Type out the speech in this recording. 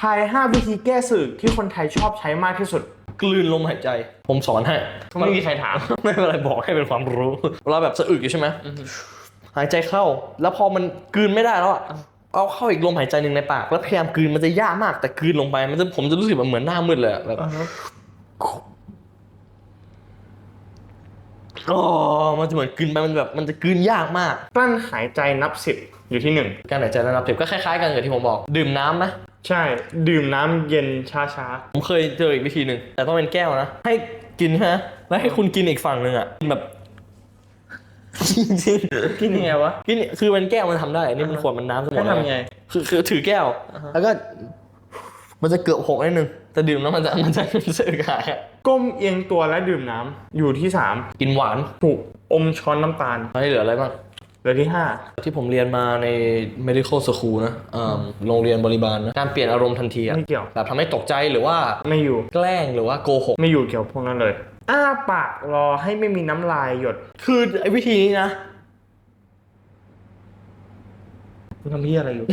ทาย 5 วิธีแก้สึกที่คนไทยชอบใช้มากที่สุด กลืนลมหายใจ ผมสอนให้ ไม่มีใครถาม ไม่เป็นไรบอกให้เป็นความรู้ เราแบบสะอึกอยู่ใช่ไหมหายใจเข้า แล้วพอมันกลืนไม่ได้แล้วอะเอาเข้าอีกลมหายใจหนึ่งในปาก แล้วพยายามกลืนมันจะยากมาก แต่กลืนลงไปมันจะผมจะรู้สึกแบบเหมือนหน้ามืดเลยอะแบบอ๋อมันจะเหมือนกลืนไปมันแบบมันจะกลืนยากมาก กลั้นหายใจนับ10อยู่ที่การหายใจระดับสิบก็คล้ายๆกันกับที่ผมบอก ดื่มน้ำไหม1 ใช่ ดื่มน้ำเย็นช้าผมเคยเจออีกวิธีหนึ่งแต่ต้องเป็นแก้วนะ ให้กินฮะ แล้วให้คุณกินอีกฝั่งหนึ่งอะกินแบบจริงๆกินยังไงวะๆกินคือมันแก้วมันทำได้อันนี่มันขวดมันน้ำสมให้ดทำยังไง คือคือถือแก้ว แล้วก็ มันจะเกือบหกนิดนึงแต่ดื่มแล้วมันจะมันจะมันจะอึกหายอะก้มเอียงตัวและดื่มน้ำอยู่ที่กินหวาน3ถูกอมช้อนน้ำตาลแล้วให้เหลืออะไรบ้าง เหลือที่ที่ผมเรียนมาใน medical school นะเอิ่มโรงเรียนบริบาลนะ การเปลี่ยนอารมณ์ทันที5อะไม่เกี่ยว แบบทำให้ตกใจหรือว่าไม่อยู่ แกล้งหรือว่าโกหก ไม่อยู่เกี่ยวพวกนั้นเลย อ้าปากรอให้ไม่มีน้ำลายหยด คือไอ้วิธีนี้นะคุณทำที่อะไรอยู่